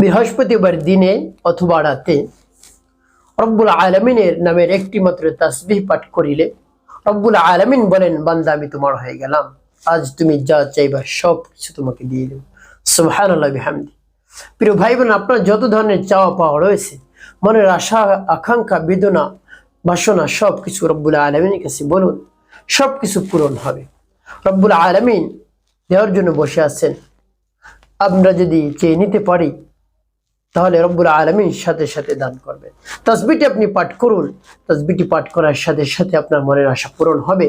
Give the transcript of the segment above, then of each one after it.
বৃহস্পতিবার দিনে অথবা রাতে রব্বুল আলমিনের নামের একটি মাত্র তাসবিহ পাঠ করিলে রব্বুল আলমিন বলেন, বান্দা, আমি তোমার হয়ে গেলাম। আজ তুমি যা চাইবা সব কিছু তোমাকে দিয়ে দেব। সুবহান আল্লাহ প্রিয় ভাই বোন আপনার যত ধরনের চাওয়া পাওয়া রয়েছে, মনের আশা, আকাঙ্ক্ষা, বেদনা, বাসনা সব কিছু রব্বুল আলমিনের কাছে বলুন সব কিছু পূরণ হবে। রব্বুল আলমিন দেওয়ার জন্য বসে আছেন। আমরা যদি চেয়ে নিতে পারি তাহলে রব্বুল আলমীর সাথে সাথে দান করবেন তসবিটি আপনি পাঠ করুন। তসবিটি পাঠ করার সাথে সাথে আপনার মনের আশা পূরণ হবে।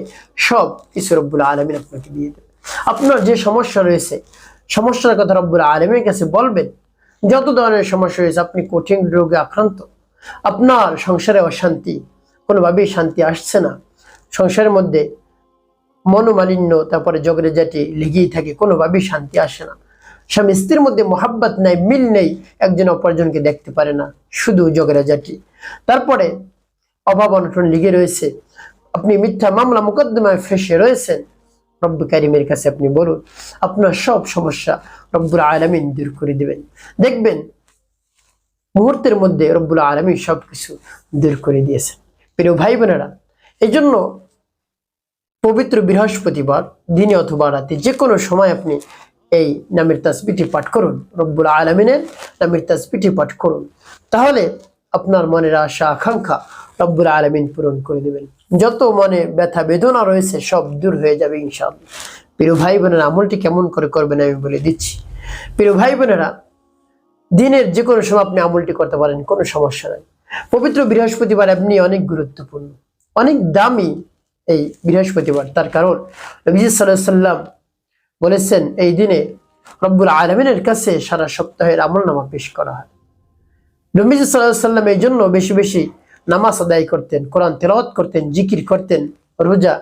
সব কিছু রব্বুল আলমিন আপনাকে দিয়ে দেবে। আপনার যে সমস্যা রয়েছে, সমস্যার কথা রব্বুল আলমীর কাছে বলবেন। যত ধরনের সমস্যা রয়েছে, আপনি কঠিন রোগে আক্রান্ত। আপনার সংসারে অশান্তি, কোনোভাবেই শান্তি আসছে না। সংসারের মধ্যে মনোমালিন্য, তারপরে জগরে জাতি লেগেই থাকে, কোনোভাবেই শান্তি আসে না। স্বামী স্ত্রীর মধ্যে মোহাব্বত নাই, মিল নেই, একজন অপরজনকে দেখতে পারে না, শুধু জগরে জাতি তারপরে অভাব অনটন লিগে রয়েছে। আপনি মিথ্যা মামলা মোকদ্দমায় ফেসে রয়েছেন। রব্বু কারিমের কাছে আপনি বলুন, আপনার সব সমস্যা রব্বুল আলমিন দূর করে দিবেন। দেখবেন, মুহূর্তের মধ্যে রব্বুল আলমী সবকিছু দূর করে দিয়েছেন। প্রিয় ভাই বোনেরা এই জন্য পবিত্র বৃহস্পতিবার, দিনে অথবা রাতে যে কোনো সময় আপনি এই নামের তাসবিটি পাঠ করুন। রব্বুল আলমিনের নামের তাসবিটি পাঠ করুন। তাহলে আপনার মনের আশা, আকাঙ্ক্ষা রব্বুল আলমিন পূরণ করে দেবেন। যত মনে ব্যথা, বেদনা রয়েছে, সব দূর হয়ে যাবে ইনশাআল্লাহ। প্রিয় ভাই বোনেরা আমলটি কেমন করে করবেন আমি বলে দিচ্ছি। প্রিয় ভাই বোনেরা দিনের যে কোনো সময় আপনি আমলটি করতে পারেন, কোনো সমস্যা নাই। পবিত্র বৃহস্পতিবার এমনি অনেক গুরুত্বপূর্ণ। অনেক দামি এই বৃহস্পতিবার, তার কারণ নবী সাল্লাহ সাল্লাম বলেছেন, এই দিনে রব্বুল আলমিনের কাছে সারা সপ্তাহের আমল নামা পেশ করা হয়। নবী সাল্লাহ সাল্লাম এই জন্য বেশি বেশি নামাজ আদায় করতেন, কোরআন তেলাওয়াত করতেন, জিকির করতেন, রোজা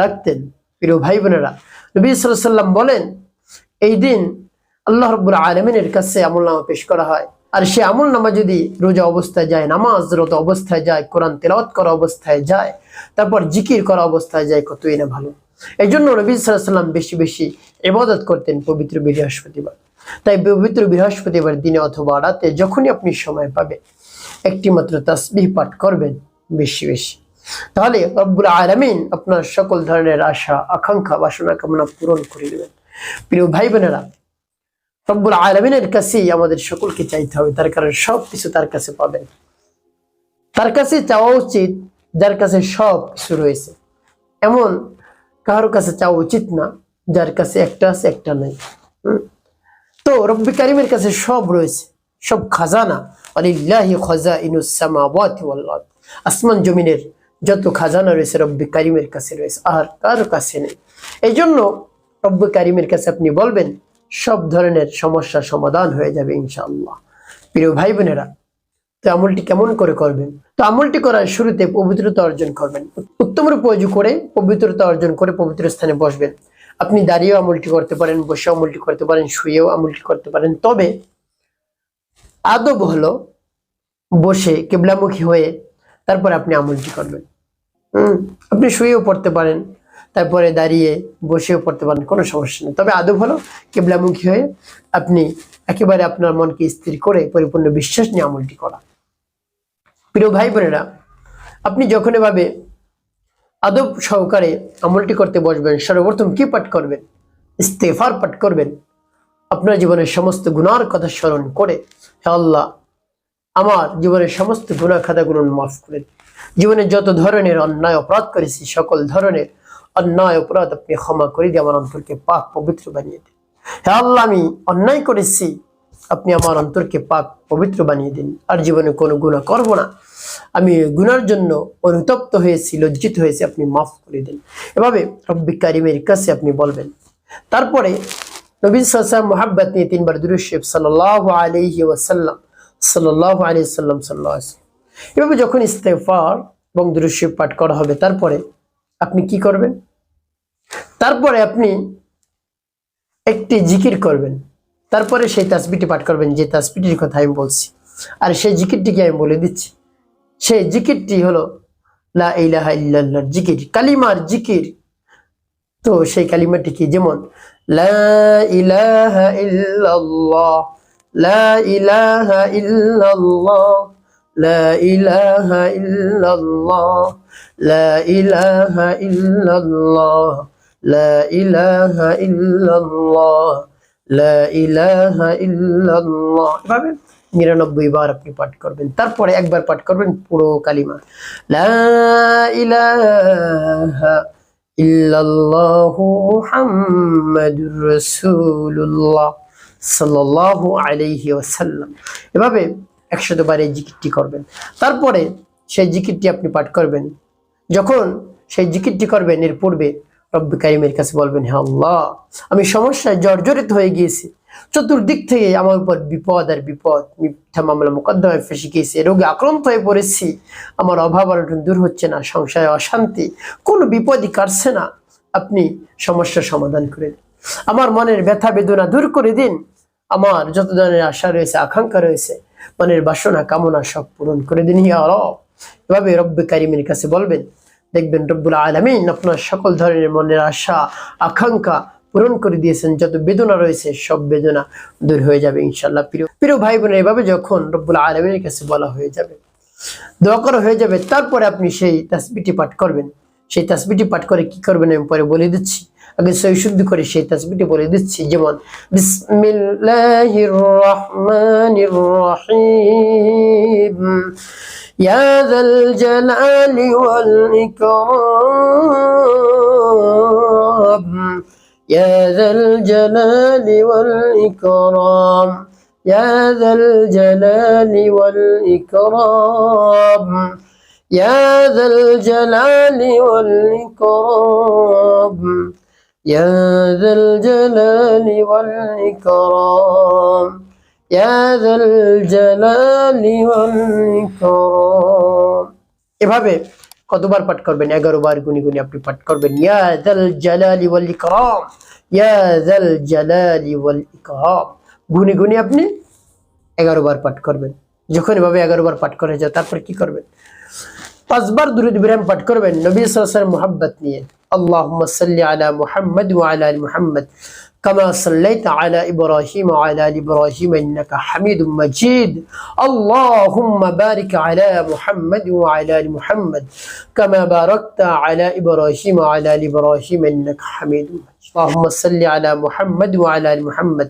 রাখতেন। প্রিয় ভাই বোনেরা নবী সাল্লাম বলেন, এই দিন আল্লাহ রব্বুল আলমিনের কাছে আমল নামা পেশ করা হয়। আর সে আমল নামা যদি রোজা অবস্থায় যায়, নামাজ নামাজরত অবস্থায় যায়, কোরআন তেলাওয়াত করা অবস্থায় যায়, তারপর জিকির করা অবস্থায় যায়, কতই না ভালো। এই জন্য নবী সাল্লাম বেশি বেশি ইবাদত করতেন পবিত্র বৃহস্পতিবার। তাই পবিত্র বৃহস্পতিবার দিনে অথবা রাতে যখনই আপনি সময় পাবেন একটি মাত্র তাসবিহ পাঠ করবেন বেশি বেশি। তাহলে রব্বুল আলমিন আপনার সকল ধরনের আশা, আকাঙ্ক্ষা, বাসনা কামনা পূরণ করে দেবেন। প্রিয় ভাই বোনেরা রব্বুল আলমিনের কাছেই আমাদের সকলকে চাইতে হবে, তার কারণ সব কিছু তার কাছে পাবেন। তার কাছে চাওয়া উচিত, যার কাছে সব কিছু রয়েছে। এমন কারোর কাছে চাওয়া উচিত না, যার কাছে একটা আছে, একটা নাই? তো রব্বি কারিমের কাছে সব রয়েছে, সব খাজানা আলিল্লাহি খাজা ইনুসামাওয়াতি। আসমান জমিনের যত খাজানা রয়েছে রব্বি কারিমের কাছে রয়েছে, আর কারও কাছে নেই এই জন্য রব্বি কারিমের কাছে আপনি বলবেন, সব ধরনের সমস্যা সমাধান হয়ে যাবে ইনশাআল্লাহ প্রিয় ভাই বোনেরা তো আমলটি কেমন করে করবেন? তো আমলটি করার শুরুতে পবিত্রতা অর্জন করবেন। উত্তম অজু করে পবিত্রতা অর্জন করে পবিত্র স্থানে বসবেন। আপনি দাঁড়িয়েও আমলটি করতে পারেন বসে আমলটি করতে পারেন, শুয়েও আমলটি করতে পারেন। তবে আদব হলো বসে কেবলামুখী হয়ে তারপরে আপনি আমলটি করবেন। হুম, আপনি শুয়েও পড়তে পারেন, তারপরে দাঁড়িয়ে বসেও পড়তে পারেন, কোনো সমস্যা নেই। তবে আদব হলো কেবলামুখী হয়ে আপনি একেবারে আপনার মনকে স্থির করে পরিপূর্ণ বিশ্বাস নিয়ে আমলটি করা। প্রিয় ভাই বোনেরা আপনি যখন এভাবে আদব সহকারে আমলটি করতে বসবেন, সর্বপ্রথম কি পাঠ করবেন? ইস্তেফার পাঠ করবেন। আপনার জীবনের সমস্ত গুণার কথা স্মরণ করে হে আল্লাহ, আমার জীবনের সমস্ত গুণা খাতাগুলো মাফ করে দিন। জীবনে যত ধরনের অন্যায় অপরাধ করেছি, সকল ধরনের অন্যায় অপরাধ আপনি ক্ষমা করে দিয়ে আমার অন্তরকে পাক পবিত্র বানিয়ে দিন। হে আল্লাহ, আমি অন্যায় করেছি আপনি আমার অন্তরকে পাক, পবিত্র বানিয়ে দিন। আর জীবনে কোনো গুণা করব না। আমি গুনার জন্য অনুতপ্ত হয়েছি, লজ্জিত হয়েছি, আপনি মাফ করে দিন। এভাবে রব্বি কারিমের কাছে আপনি বলবেন। তারপরে নবীন সাল্লাম মোহাব্বত নিয়ে তিনবার দুরুশেফ সাল্লাহ আলহি ওয়াসাল্লাম সাল্লাহ আলি সাল্লাম সাল্লাহ এভাবে যখন ইস্তেফার এবং দুরুশেফ পাঠ করা হবে, তারপরে আপনি কি করবেন? তারপরে আপনি একটি জিকির করবেন। তারপরে সেই তাসবিটি পাঠ করবেন, যে তাসবিটির কথা আমি বলছি। আর সেই জিকিরটিকে আমি বলে দিচ্ছি। সেই জিকিরটি হলো, লা জিকির, কালিমার জিকির। তো সেই কালিমাটি কি? যেমন, লা ইলাহা ইল্লাল্লাহ, লা ইলাহা ইল্লাল্লাহ, লা ইলাহা ইল্লাল্লাহ, লা ইলাহা ইল্লাল্লাহ, লা ইলাহা ইল্লাল্লাহ। এভাবে নিরানব্বই বার আপনি পাঠ করবেন তারপরে একবার পাঠ করবেন পুরো কালিমা। সাল্লাল্লাহু আলাইহি এভাবে একশত বার এই জিকিরটি করবেন। তারপরে সেই জিকিরটি আপনি পাঠ করবেন। যখন সেই জিকিরটি করবেন এর পূর্বে রব্বি কারিমের কাছে বলবেন হ্যাঁ আল্লাহ, আমি সমস্যায় জর্জরিত হয়ে গিয়েছি। চতুর্দিক থেকে আমার উপর বিপদ আর বিপদ, মিথ্যা মামলা মোকদ্দমায় ফেসে গিয়েছি রোগে আক্রান্ত হয়ে পড়েছি। আমার অভাব অনটন দূর হচ্ছে না, সংসারে অশান্তি, কোনো বিপদই কাটছে না। আপনি সমস্যার সমাধান করে দিন। আমার মনের ব্যথা বেদনা দূর করে দিন। আমার যত ধরনের আশা রয়েছে, আকাঙ্ক্ষা রয়েছে, মনের বাসনা কামনা সব পূরণ করে দিন ইয়া রব এভাবে রব্বে কারিমের কাছে বলবেন দেখবেন রব্বুল আলমিন আপনার সকল ধরনের মনের আশা, আকাঙ্ক্ষা পূরণ করে দিয়েছেন। যত বেদনা রয়েছে, সব বেদনা দূর হয়ে যাবে ইনশাল্লাহ প্রিয় প্রিয় ভাই বোন এভাবে যখন রব্বুল আলমিনের কাছে বলা হয়ে যাবে, দোয়া করা হয়ে যাবে, তারপরে আপনি সেই তাসবিটি পাঠ করবেন। সেই তাসবিটি পাঠ করে কি করবেন আমি পরে বলে দিচ্ছি। আগে সই শুদ্ধ করে সেই তাসবিটি বলে দিচ্ছি যেমন বিসমিল্লাহির রহমানির রহিম يا ذا الجلال والإكرام يا ذا الجلال والإكرام يا ذا الجلال والإكرام يا ذا الجلال والإكرام يا ذا الجلال والإكرام يا ذا الجلال والإكرام এভাবে কতবার পাঠ করবেন এগারো বার গুনি গুনি আপনি পাঠ করবেন ইয়া জাল জালালি ওয়াল ইকরাম ইয়া জাল জালালি ওয়াল ইকরাম গুনি গুনি আপনি এগারো বার পাঠ করবেন যখন এভাবে এগারো বার পাঠ করে যায় তারপর কি করবেন পাঁচবার দুরুদ ইব্রাহিম পাঠ করবেন নবী সাল্লাল্লাহু মোহাব্বত নিয়ে আল্লাহুম্মা সাল্লি আলা মুহাম্মদ ওয়া আলা আলি মুহাম্মদ كما صليت على إبراهيم وعلى آل إبراهيم إنك حميد مجيد اللهم بارك على محمد وعلى آل محمد كما باركت على إبراهيم وعلى آل إبراهيم إنك حميد مجيد اللهم صل على محمد وعلى آل محمد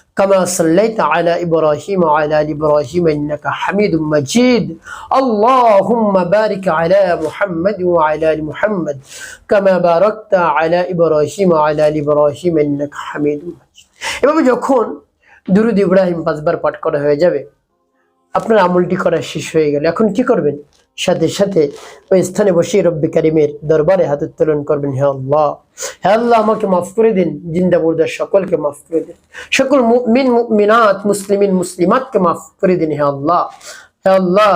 كما صليت على إبراهيم وعلى آل إبراهيم إنك حميد مجيد اللهم بارك على محمد وعلى آل محمد كما باركت على إبراهيم وعلى آل إبراهيم إنك حميد مجيد এভাবে যখন দুরুদ ইব্রাহিম পাঁচবার পাঠ করা হয়ে যাবে আপনার আমলটি করা শেষ হয়ে গেল এখন কি করবেন সাথে সাথে ওই স্থানে বসে রব্বি কারিমের দরবারে হাত উত্তোলন করবেন, হে আল্লাহ। হে আল্লাহ, আমাকে মাফ করে দিন, জিন্দা বুর্দার সকলকে মাফ করে দিন। সকল মিন মিনাত মুসলিমিন, মুসলিমাতকে মাফ করে দিন, হে আল্লাহ। হে আল্লাহ,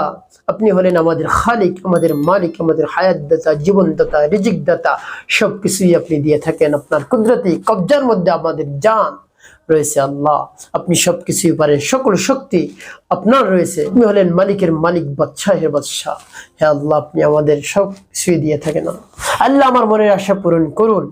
আপনি হলেন আমাদের খালিক, আমাদের মালিক, আমাদের হায়াত দাতা জীবন দাতা রিজিক দাতা সব কিছুই আপনি দিয়ে থাকেন। আপনার কুদরতি কবজার মধ্যে আমাদের জান রয়েছে আল্লাহ। আপনি সব কিছুই পারেন। সকল শক্তি আপনার রয়েছে। আপনি হলেন মালিকের মালিক বাদশাহের বাদশাহ। হে আল্লাহ, আপনি আমাদের সব কিছুই দিয়ে থাকেন। আল্লাহ আমার মনের আশা পূরণ করুন।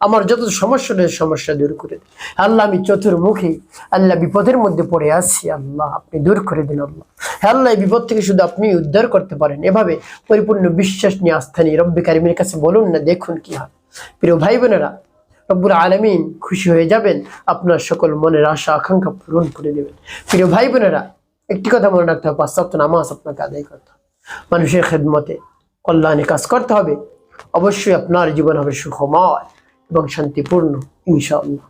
আমার যত সমস্যা রয়েছে, সমস্যা দূর করে দিন। আল্লাহ, আমি চতুর্মুখী। আল্লাহ, বিপদের মধ্যে পড়ে আছি আল্লাহ। আপনি দূর করে দিন আল্লাহ। আল্লাহ, এই বিপদ থেকে শুধু আপনি উদ্ধার করতে পারেন। এভাবে পরিপূর্ণ বিশ্বাস নিয়ে আস্থা নিয়ে রব্বি কারিমের কাছে বলুন না, দেখুন কি হয়। প্রিয় ভাই বোনেরা রব্বুল আলমিন খুশি হয়ে যাবেন, আপনার সকল মনের আশা, আকাঙ্ক্ষা পূরণ করে দেবেন প্রিয় ভাই বোনেরা, একটি কথা মনে রাখতে হবে সপ্তাহ নামাজ আপনাকে আদায় করতে হবে। মানুষের খেদমতে কল্যাণে কাজ করতে হবে। অবশ্যই আপনার জীবন হবে সুখময় এবং শান্তিপূর্ণ, ইনশাআল্লাহ।